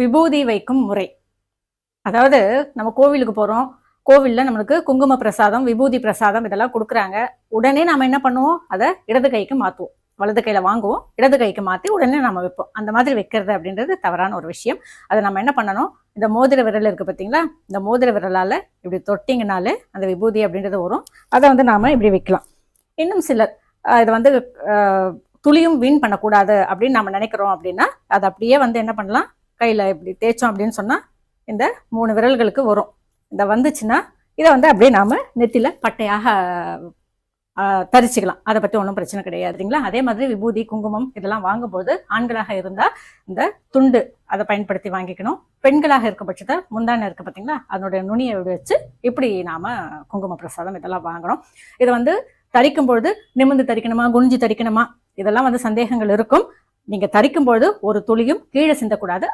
விபூதி வைக்கும் முறை. அதாவது நம்ம கோவிலுக்கு போகிறோம் கோவிலில் நம்மளுக்கு குங்கும பிரசாதம் விபூதி பிரசாதம் இதெல்லாம் கொடுக்குறாங்க. உடனே நம்ம என்ன பண்ணுவோம்? அதை இடது கைக்கு மாற்றுவோம் வலது கையில் வாங்குவோம். இடது கைக்கு மாற்றி உடனே நம்ம வைப்போம். அந்த மாதிரி வைக்கிறது அப்படின்றது தவறான ஒரு விஷயம். அதை நம்ம என்ன பண்ணணும்? இந்த மோதிர விரல் இருக்குது பார்த்தீங்களா இந்த மோதிர விரலால் இப்படி தொட்டிங்கனாலே அந்த விபூதி அப்படின்றது வரும். அதை வந்து நாம் இப்படி வைக்கலாம். இன்னும் சிலர் இதை வந்து துளியும் வீண் பண்ணக்கூடாது அப்படின்னு நம்ம நினைக்கிறோம் அப்படின்னா அதை அப்படியே வந்து என்ன பண்ணலாம்? கையில் இப்படி தேய்ச்சோம் அப்படின்னு சொன்னால் இந்த மூணு விரல்களுக்கு வரும். இந்த வந்துச்சுன்னா இதை வந்து அப்படியே நாம் நெத்தியில் பட்டையாக தரிச்சிக்கலாம் தரிச்சுக்கலாம். அதை பற்றி ஒன்றும் பிரச்சனை கிடையாது அதே மாதிரி விபூதி குங்குமம் இதெல்லாம் வாங்கும்போது ஆண்களாக இருந்தால் இந்த துண்டு அதை பயன்படுத்தி வாங்கிக்கணும். பெண்களாக இருக்க பட்சத்தில் முந்தான இருக்கு பார்த்தீங்களா அதனுடைய நுனியை வச்சு இப்படி நாம் குங்கும பிரசாதம் இதெல்லாம் வாங்கணும். இதை வந்து தரிக்கும்பொழுது நிமிந்து நிமிர்ந்து தரிக்கணுமா குனிஞ்சு தரிக்கணுமா? இதெல்லாம் வந்து சந்தேகங்கள் இருக்கும். நீங்க தரிக்கும்பொழுது ஒரு துளியும் கீழே சிந்தக்கூடாது.